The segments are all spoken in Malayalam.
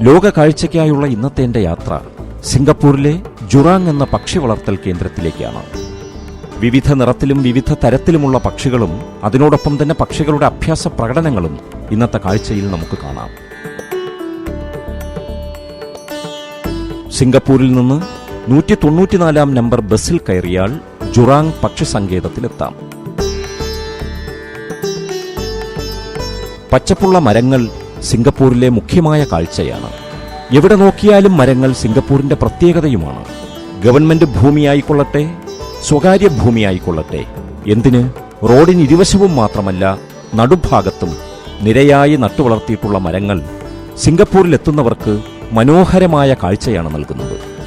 ലോക കാഴ്ചയ്ക്കായുള്ള ഇന്നത്തെ എന്റെ യാത്ര സിംഗപ്പൂരിലെ ജുറാങ് എന്ന പക്ഷി വളർത്തൽ കേന്ദ്രത്തിലേക്കാണ്. വിവിധ നിറത്തിലും വിവിധ തരത്തിലുമുള്ള പക്ഷികളും അതിനോടൊപ്പം തന്നെ പക്ഷികളുടെ അഭ്യാസ പ്രകടനങ്ങളും ഇന്നത്തെ കാഴ്ചയിൽ നമുക്ക് കാണാം. സിംഗപ്പൂരിൽ നിന്ന് നൂറ്റി തൊണ്ണൂറ്റിനാലാം നമ്പർ ബസ്സിൽ കയറിയാൽ ജുറാങ് പക്ഷി സങ്കേതത്തിലെത്താം. പച്ചപ്പുള്ള മരങ്ങൾ സിംഗപ്പൂരിലെ മുഖ്യമായ കാഴ്ചയാണ്. എവിടെ നോക്കിയാലും മരങ്ങൾ സിംഗപ്പൂരിന്റെ പ്രത്യേകതയുമാണ്. ഗവൺമെന്റ് ഭൂമിയായിക്കൊള്ളട്ടെ സ്വകാര്യ ഭൂമിയായിക്കൊള്ളട്ടെ. എന്തിന്? റോഡിന് ഇരുവശവും മാത്രമല്ല നടുഭാഗത്തും നിരയായി നട്ടുവളർത്തിയിട്ടുള്ള മരങ്ങൾ സിംഗപ്പൂരിലെത്തുന്നവർക്ക് മനോഹരമായ കാഴ്ചയാണ് നൽകുന്നത്.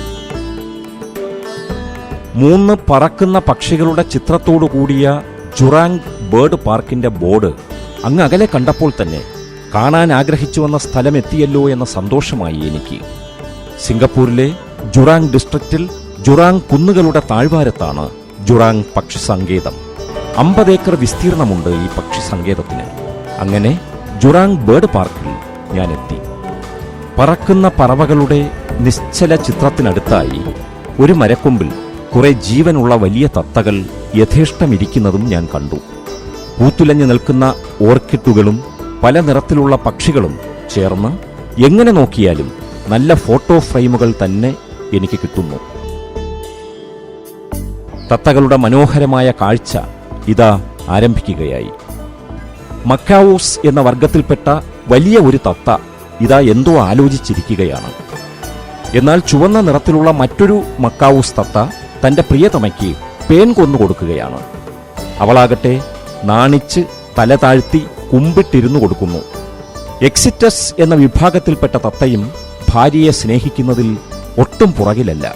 മൂന്ന് പറക്കുന്ന പക്ഷികളുടെ ചിത്രത്തോടു കൂടിയ ജുറാങ് ബേർഡ് പാർക്കിന്റെ ബോർഡ് അങ്ങ് അകലെ കണ്ടപ്പോൾ തന്നെ കാണാൻ ആഗ്രഹിച്ചുവെന്ന സ്ഥലം എത്തിയല്ലോ എന്ന സന്തോഷമായി എനിക്ക്. സിംഗപ്പൂരിലെ ജുറാങ് ഡിസ്ട്രിക്റ്റിൽ ജുറാങ് കുന്നുകളുടെ താഴ്വാരത്താണ് ജുറാങ് പക്ഷി സങ്കേതം അമ്പത് ഏക്കർ വിസ്തീർണമുണ്ട് ഈ പക്ഷി സങ്കേതത്തിന് അങ്ങനെ ജുറാങ് ബേർഡ് പാർക്കിൽ ഞാനെത്തി. പറക്കുന്ന പറവകളുടെ നിശ്ചല ചിത്രത്തിനടുത്തായി ഒരു മരക്കൊമ്പിൽ കുറെ ജീവനുള്ള വലിയ തത്തകൾ യഥേഷ്ടമിരിക്കുന്നതും ഞാൻ കണ്ടു. പൂത്തുലഞ്ഞു നിൽക്കുന്ന ഓർക്കിഡുകളും പല നിറത്തിലുള്ള പക്ഷികളും ചേർന്ന് എങ്ങനെ നോക്കിയാലും നല്ല ഫോട്ടോ ഫ്രെയിമുകൾ തന്നെ എനിക്ക് കിട്ടുന്നു. തത്തകളുടെ മനോഹരമായ കാഴ്ച ഇതാ ആരംഭിക്കുകയായി. മക്കാവൂസ് എന്ന വർഗത്തിൽപ്പെട്ട വലിയ ഒരു തത്ത ഇതാ എന്തോ ആലോചിച്ചിരിക്കുകയാണ്. എന്നാൽ ചുവന്ന നിറത്തിലുള്ള മറ്റൊരു മക്കാവൂസ് തത്ത തന്റെ പ്രിയതമയ്ക്ക് പേൻ കൊന്നു കൊടുക്കുകയാണ്. അവളാകട്ടെ നാണിച്ച് തല താഴ്ത്തി കുമ്പിട്ടിരുന്നു കൊടുക്കുന്നു. എക്സിറ്റസ് എന്ന വിഭാഗത്തിൽപ്പെട്ട തത്തയും ഭാര്യയെ സ്നേഹിക്കുന്നതിൽ ഒട്ടും പുറകിലല്ല.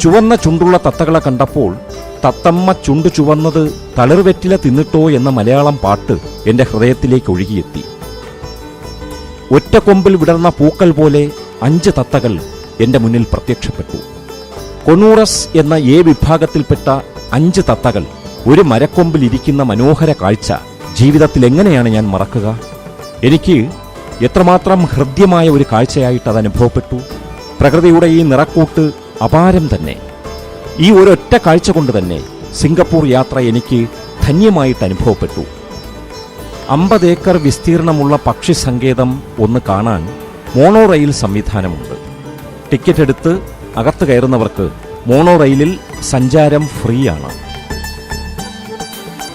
ചുവന്ന ചുണ്ടുള്ള തത്തകളെ കണ്ടപ്പോൾ തത്തമ്മ ചുണ്ടു ചുവന്നത് തളിർവെറ്റില തിന്നിട്ടോ എന്ന മലയാളം പാട്ട് എന്റെ ഹൃദയത്തിലേക്ക് ഒഴുകിയെത്തി. ഒറ്റക്കൊമ്പിൽ വിടർന്ന പൂക്കൾ പോലെ അഞ്ച് തത്തകൾ എന്റെ മുന്നിൽ പ്രത്യക്ഷപ്പെട്ടു. കൊണൂറസ് എന്ന എ വിഭാഗത്തിൽപ്പെട്ട അഞ്ച് തത്തകൾ ഒരു മരക്കൊമ്പിൽ ഇരിക്കുന്ന മനോഹര കാഴ്ച ജീവിതത്തിൽ എങ്ങനെയാണ് ഞാൻ മറക്കുക? എനിക്ക് എത്രമാത്രം ഹൃദ്യമായ ഒരു കാഴ്ചയായിട്ട് അത് അനുഭവപ്പെട്ടു? പ്രകൃതിയുടെ ഈ നിറക്കൂട്ട് അപാരം തന്നെ. ഈ ഒരൊറ്റ കാഴ്ച കൊണ്ട് തന്നെ സിംഗപ്പൂർ യാത്ര എനിക്ക് ധന്യമായിട്ട് അനുഭവപ്പെട്ടു. അമ്പത് ഏക്കർ വിസ്തീർണമുള്ള പക്ഷി സങ്കേതം ഒന്ന് കാണാൻ മോണോ റെയിൽ സംവിധാനമുണ്ട്. ടിക്കറ്റ് എടുത്ത് അകത്ത് കയറുന്നവർക്ക് മോണോ റെയിലിൽ സഞ്ചാരം ഫ്രീയാണ്.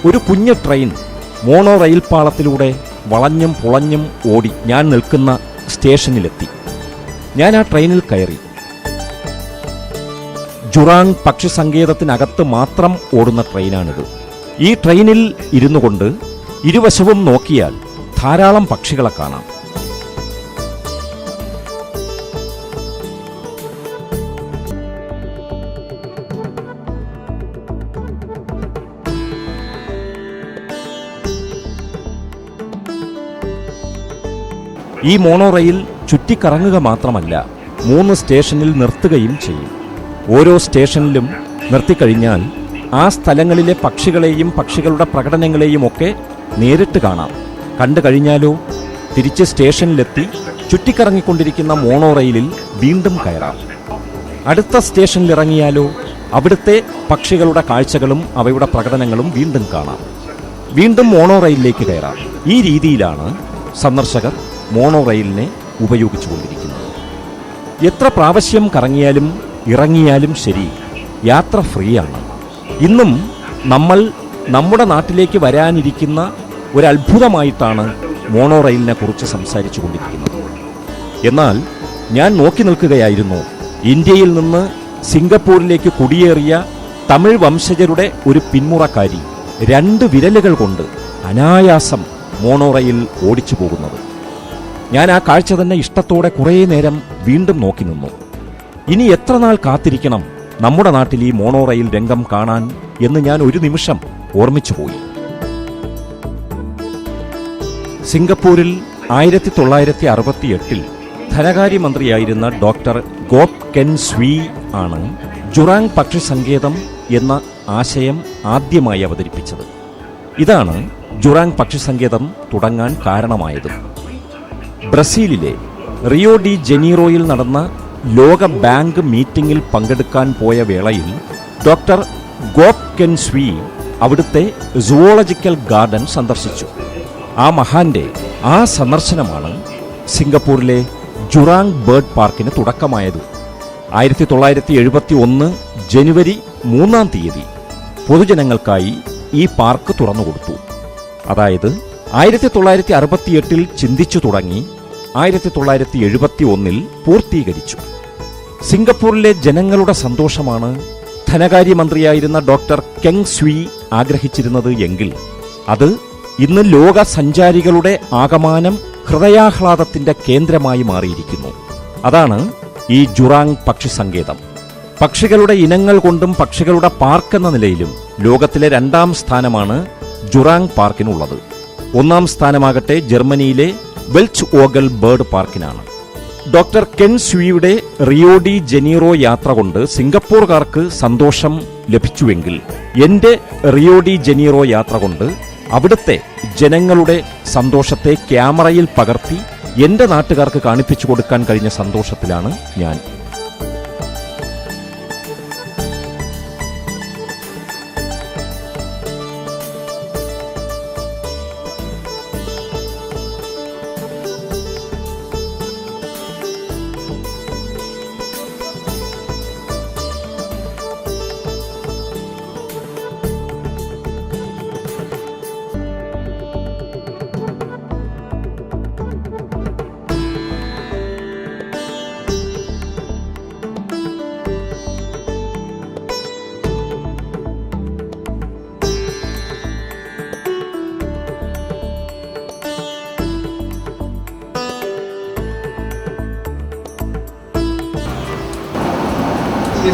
ഒരു കുഞ്ഞ് ട്രെയിൻ മോണോ റെയിൽ പാളത്തിലൂടെ വളഞ്ഞും പുളഞ്ഞും ഓടി ഞാൻ നിൽക്കുന്ന സ്റ്റേഷനിലെത്തി. ഞാൻ ആ ട്രെയിനിൽ കയറി. ജുറാങ് പക്ഷി സങ്കേതത്തിനകത്ത് മാത്രം ഓടുന്ന ട്രെയിനാണിത്. ഈ ട്രെയിനിൽ ഇരുന്നു കൊണ്ട് ഇരുവശവും നോക്കിയാൽ ധാരാളം പക്ഷികളെ കാണാം. ഈ മോണോ റെയിൽ ചുറ്റിക്കറങ്ങുക മാത്രമല്ല മൂന്ന് സ്റ്റേഷനിൽ നിർത്തുകയും ചെയ്യും. ഓരോ സ്റ്റേഷനിലും നിർത്തിക്കഴിഞ്ഞാൽ ആ സ്ഥലങ്ങളിലെ പക്ഷികളെയും പക്ഷികളുടെ പ്രകടനങ്ങളെയും ഒക്കെ നേരിട്ട് കാണാം. കണ്ടു കഴിഞ്ഞാലോ തിരിച്ച് സ്റ്റേഷനിലെത്തി ചുറ്റിക്കറങ്ങിക്കൊണ്ടിരിക്കുന്ന മോണോ റെയിലിൽ വീണ്ടും കയറാം. അടുത്ത സ്റ്റേഷനിലിറങ്ങിയാലോ അവിടുത്തെ പക്ഷികളുടെ കാഴ്ചകളും അവയുടെ പ്രകടനങ്ങളും വീണ്ടും കാണാം. വീണ്ടും മോണോ റെയിലിലേക്ക് കയറാം. ഈ രീതിയിലാണ് സന്ദർശകർ മോണോ റെയിലിനെ ഉപയോഗിച്ചുകൊണ്ടിരിക്കുന്നത് എത്ര പ്രാവശ്യം കറങ്ങിയാലും ഇറങ്ങിയാലും ശരി യാത്ര ഫ്രീ ആണ് ഇന്നും നമ്മൾ നമ്മുടെ നാട്ടിലേക്ക് വരാനിരിക്കുന്ന ഒരു അത്ഭുതമായിട്ടാണ് മോണോ റെയിലിനെ കുറിച്ച് സംസാരിച്ചു കൊണ്ടിരിക്കുന്നത് എന്നാൽ ഞാൻ നോക്കി നിൽക്കുകയായിരുന്നു ഇന്ത്യയിൽ നിന്ന് സിംഗപ്പൂരിലേക്ക് കുടിയേറിയ തമിഴ് വംശജരുടെ ഒരു പിന്മുറക്കാരി രണ്ട് വിരലുകൾ കൊണ്ട് അനായാസം മോണോറയിൽ ഓടിച്ചു പോകുന്നത് ഞാൻ ആ കാഴ്ച തന്നെ ഇഷ്ടത്തോടെ കുറേ നേരം വീണ്ടും നോക്കി നിന്നു. ഇനി എത്ര നാൾ കാത്തിരിക്കണം നമ്മുടെ നാട്ടിൽ ഈ മോണോ റെയിൽ രംഗം കാണാൻ എന്ന് ഞാൻ ഒരു നിമിഷം ഓർമ്മിച്ചുപോയി സിംഗപ്പൂരിൽ ആയിരത്തി തൊള്ളായിരത്തി അറുപത്തിയെട്ടിൽ ധനകാര്യമന്ത്രിയായിരുന്ന ഡോക്ടർ ഗോപ് കെൻ സ്വീ ആണ് ജുറാങ് പക്ഷി സങ്കേതം എന്ന ആശയം ആദ്യമായി അവതരിപ്പിച്ചത്. ഇതാണ് ജുറാങ് പക്ഷി സങ്കേതം തുടങ്ങാൻ കാരണമായത്. ബ്രസീലിലെ റിയോ ഡി ജനീറോയിൽ നടന്ന ലോക ബാങ്ക് മീറ്റിംഗിൽ പങ്കെടുക്കാൻ പോയ വേളയിൽ ഡോക്ടർ ഗോപ് കെൻസ്വി അവിടുത്തെ സുവോളജിക്കൽ ഗാർഡൻ സന്ദർശിച്ചു. ആ മഹാന്റെ ആ സന്ദർശനമാണ് സിംഗപ്പൂരിലെ ജുറാങ് ബേർഡ് പാർക്കിന് തുടക്കമായത്. ആയിരത്തി തൊള്ളായിരത്തി എഴുപത്തി ഒന്ന് ജനുവരി മൂന്നാം തീയതി പൊതുജനങ്ങൾക്കായി ഈ പാർക്ക് തുറന്നുകൊടുത്തു. അതായത് ആയിരത്തി തൊള്ളായിരത്തി അറുപത്തിയെട്ടിൽ ചിന്തിച്ചു തുടങ്ങി ആയിരത്തി തൊള്ളായിരത്തി എഴുപത്തി ഒന്നിൽ പൂർത്തീകരിച്ചു. സിംഗപ്പൂരിലെ ജനങ്ങളുടെ സന്തോഷമാണ് ധനകാര്യമന്ത്രിയായിരുന്ന ഡോക്ടർ കെങ് സ്വി ആഗ്രഹിച്ചിരുന്നത് എങ്കിൽ അത് ഇന്ന് ലോക സഞ്ചാരികളുടെ ആകമാനം ഹൃദയാഹ്ലാദത്തിന്റെ കേന്ദ്രമായി മാറിയിരിക്കുന്നു. അതാണ് ഈ ജുറാങ് പക്ഷി സങ്കേതം പക്ഷികളുടെ ഇനങ്ങൾ കൊണ്ടും പക്ഷികളുടെ പാർക്ക് എന്ന നിലയിലും ലോകത്തിലെ രണ്ടാം സ്ഥാനമാണ് ജുറാങ് പാർക്കിനുള്ളത്. ഒന്നാം സ്ഥാനമാകട്ടെ ജർമ്മനിയിലെ വെൽച്ച് ഓഗൽ ബേർഡ് പാർക്കിനാണ്. ഡോക്ടർ കെൻ സ്വിയുടെ റിയോഡി ജനീറോ യാത്ര കൊണ്ട് സിംഗപ്പൂർകാർക്ക് സന്തോഷം ലഭിച്ചുവെങ്കിൽ എന്റെ റിയോഡി ജനീറോ യാത്ര കൊണ്ട് അവിടുത്തെ ജനങ്ങളുടെ സന്തോഷത്തെ ക്യാമറയിൽ പകർത്തി എന്റെ നാട്ടുകാർക്ക് കാണിപ്പിച്ചു കൊടുക്കാൻ കഴിഞ്ഞ സന്തോഷത്തിലാണ് ഞാൻ.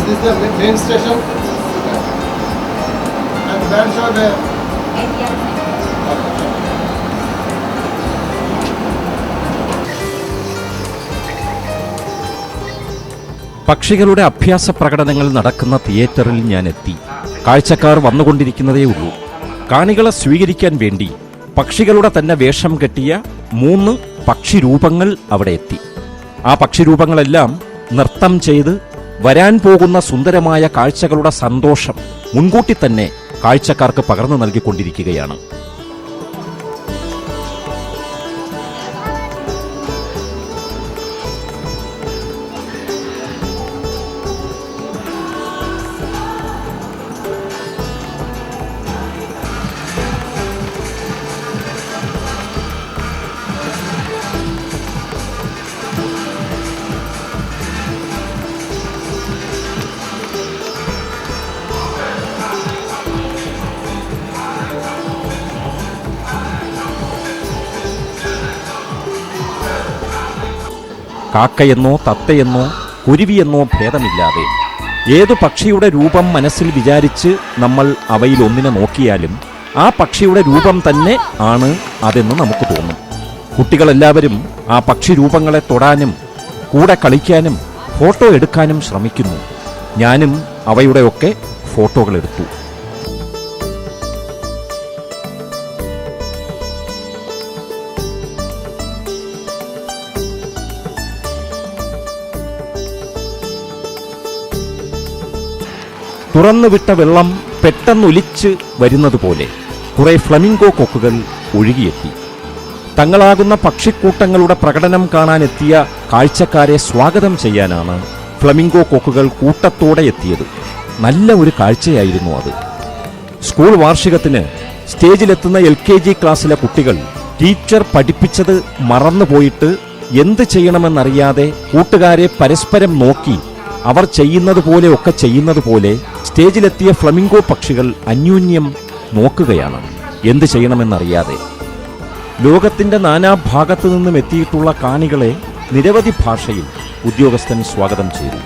Is this the main station? And that's how there. പക്ഷികളുടെ അഭ്യാസ പ്രകടനങ്ങൾ നടക്കുന്ന തിയേറ്ററിൽ ഞാൻ എത്തി കാഴ്ചക്കാർ വന്നുകൊണ്ടിരിക്കുന്നതേ ഉള്ളൂ കാണികളെ സ്വീകരിക്കാൻ വേണ്ടി പക്ഷികളുടെ തന്നെ വേഷം കെട്ടിയ മൂന്ന് പക്ഷിരൂപങ്ങൾ അവിടെ എത്തി ആ പക്ഷിരൂപങ്ങളെല്ലാം നൃത്തം ചെയ്ത് വരാൻ പോകുന്ന സുന്ദരമായ കാഴ്ചകളുടെ സന്തോഷം മുൻകൂട്ടി തന്നെ കാഴ്ചക്കാർക്ക് പകർന്നു നൽകിക്കൊണ്ടിരിക്കുകയാണ്. കാക്കയെന്നോ തത്തയെന്നോ കുരുവിയെന്നോ ഭേദമില്ലാതെ. ഏതു പക്ഷിയുടെ രൂപം മനസ്സിൽ വിചാരിച്ച് നമ്മൾ അവയിൽ ഒന്നിനെ നോക്കിയാലും ആ പക്ഷിയുടെ രൂപം തന്നെ ആണ് അതെന്ന് നമുക്ക് തോന്നും. കുട്ടികളെല്ലാവരും ആ പക്ഷി രൂപങ്ങളെ തൊടാനും കൂടെ കളിക്കാനും ഫോട്ടോ എടുക്കാനും ശ്രമിക്കുന്നു. ഞാനും അവയുടെയൊക്കെ ഫോട്ടോകൾ എടുത്തു തുറന്നുവിട്ട വെള്ളം പെട്ടെന്നൊലിച്ച് വരുന്നതുപോലെ കുറെ ഫ്ലമിംഗോ കൊക്കുകൾ ഒഴുകിയെത്തി. തങ്ങളാകുന്ന പക്ഷിക്കൂട്ടങ്ങളുടെ പ്രകടനം കാണാനെത്തിയ കാഴ്ചക്കാരെ സ്വാഗതം ചെയ്യാനാണ് ഫ്ലമിംഗോ കൊക്കുകൾ കൂട്ടത്തോടെ എത്തിയത്. നല്ല ഒരു കാഴ്ചയായിരുന്നു അത്. സ്കൂൾ വാർഷികത്തിന് സ്റ്റേജിലെത്തുന്ന എൽ കെ ജി ക്ലാസ്സിലെ കുട്ടികൾ ടീച്ചർ പഠിപ്പിച്ചത് മറന്നുപോയിട്ട് എന്ത് ചെയ്യണമെന്നറിയാതെ കൂട്ടുകാരെ പരസ്പരം നോക്കി അവർ ചെയ്യുന്നത് പോലെ ഒക്കെ ചെയ്യുന്നത് പോലെ സ്റ്റേജിലെത്തിയ ഫ്ലമിംഗോ പക്ഷികൾ അന്യോന്യം നോക്കുകയാണ്. എന്ത് ചെയ്യണമെന്നറിയാതെ. ലോകത്തിന്റെ നാനാഭാഗത്തു നിന്നും എത്തിയിട്ടുള്ള കാണികളെ നിരവധി ഭാഷയിൽ ഉദ്യോഗസ്ഥൻ സ്വാഗതം ചെയ്തു.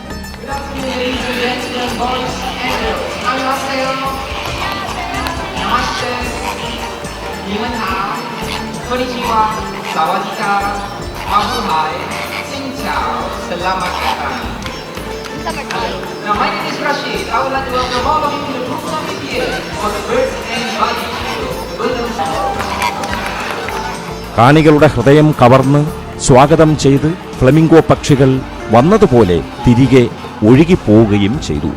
Now, my name is Rashid. I would like to welcome all of you to the program here for the Birds and Body. കാണികളുടെ ഹൃദയം കവർന്ന് സ്വാഗതം ചെയ്ത് ഫ്ലമിംഗോ പക്ഷികൾ വന്നതുപോലെ തിരികെ ഒഴുകിപ്പോവുകയും ചെയ്തു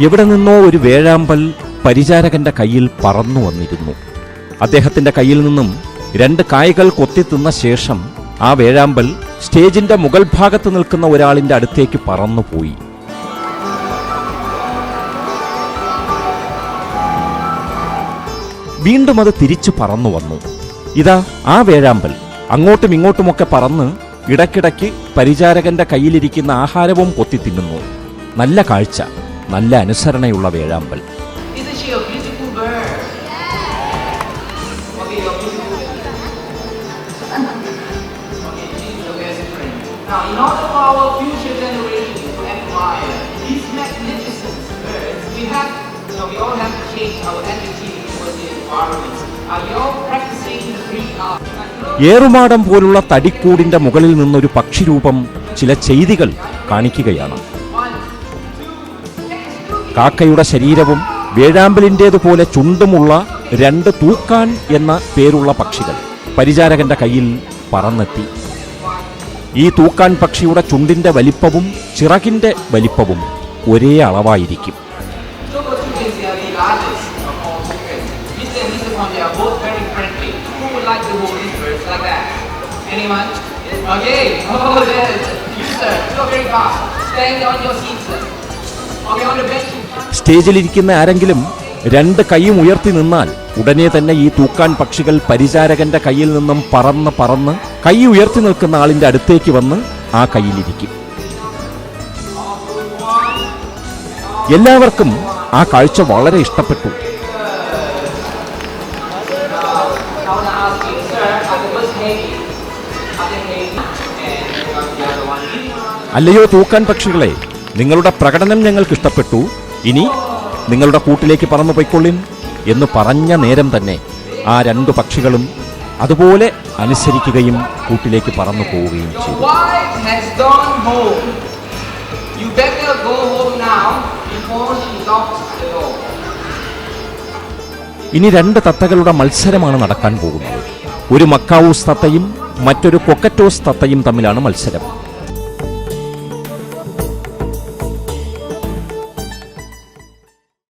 എവിടെ നിന്നോ ഒരു വേഴാമ്പൽ പരിചാരകന്റെ കയ്യിൽ പറന്നു വന്നിരുന്നു. അദ്ദേഹത്തിന്റെ കയ്യിൽ നിന്നും രണ്ട് കായകൾ കൊത്തിത്തിന്ന ശേഷം ആ വേഴാമ്പൽ സ്റ്റേജിന്റെ മുകൾ ഭാഗത്ത് നിൽക്കുന്ന ഒരാളിന്റെ അടുത്തേക്ക് പറന്നുപോയി. വീണ്ടും അത് തിരിച്ചു പറന്നു വന്നു. ഇതാ ആ വേഴാമ്പൽ. അങ്ങോട്ടും ഇങ്ങോട്ടുമൊക്കെ പറന്ന് ഇടയ്ക്കിടയ്ക്ക് പരിചാരകന്റെ കയ്യിലിരിക്കുന്ന ആഹാരവും കൊത്തി തിന്നുന്നു നല്ല കാഴ്ച. നല്ല അനുസരണയുള്ള വേഴാമ്പൽ Isn't a beautiful bird? Okay. Okay, she's friend. Now, in order for our future generations to admire these magnificent birds, we have, you know, we all have to change our attitude towards the environment. Are you all practicing the free art? ഏറുമാടം പോലുള്ള തടിക്കൂടിന്റെ മുകളിൽ നിന്നൊരു പക്ഷിരൂപം ചില ചെയ്തികൾ കാണിക്കുകയാണ് കാക്കയുടെ ശരീരവും വേഴാമ്പലിന്റേതുപോലെ ചുണ്ടുമുള്ള രണ്ട് തൂക്കാൻ എന്ന പേരുള്ള പക്ഷികൾ പരിചാരകന്റെ കയ്യിൽ പറന്നെത്തി. ഈ തൂക്കാൻ പക്ഷിയുടെ ചുണ്ടിന്റെ വലിപ്പവും ചിറകിന്റെ വലിപ്പവും ഒരേ അളവായിരിക്കും. Okay, on your seat, sir. Okay, on the bench. സ്റ്റേജിലിരിക്കുന്ന ആരെങ്കിലും രണ്ട് കൈയും ഉയർത്തി നിന്നാൽ ഉടനെ തന്നെ ഈ തൂക്കാൻ പക്ഷികൾ പരിചാരകന്റെ കയ്യിൽ നിന്നും പറന്ന് പറന്ന് കൈ ഉയർത്തി നിൽക്കുന്ന ആളിന്റെ അടുത്തേക്ക് വന്ന് ആ കയ്യിലിരിക്കും എല്ലാവർക്കും ആ കാഴ്ച വളരെ ഇഷ്ടപ്പെട്ടു. അല്ലയോ തൂക്കാൻ പക്ഷികളെ നിങ്ങളുടെ പ്രകടനം ഞങ്ങൾക്ക് ഇഷ്ടപ്പെട്ടു ഇനി നിങ്ങളുടെ കൂട്ടിലേക്ക് പറന്നു പൊയ്ക്കൊള്ളിൻ എന്ന് പറഞ്ഞ നേരം തന്നെ ആ രണ്ടു പക്ഷികളും അതുപോലെ അനുസരിക്കുകയും കൂട്ടിലേക്ക് പറന്നു പോവുകയും ചെയ്തു. ഇനി രണ്ട് തത്തകളുടെ മത്സരമാണ് നടക്കാൻ പോകുന്നത്. ഒരു മക്കാവൂസ് തത്തയും മറ്റൊരു കൊക്കറ്റോസ് തത്തയും തമ്മിലാണ് മത്സരം.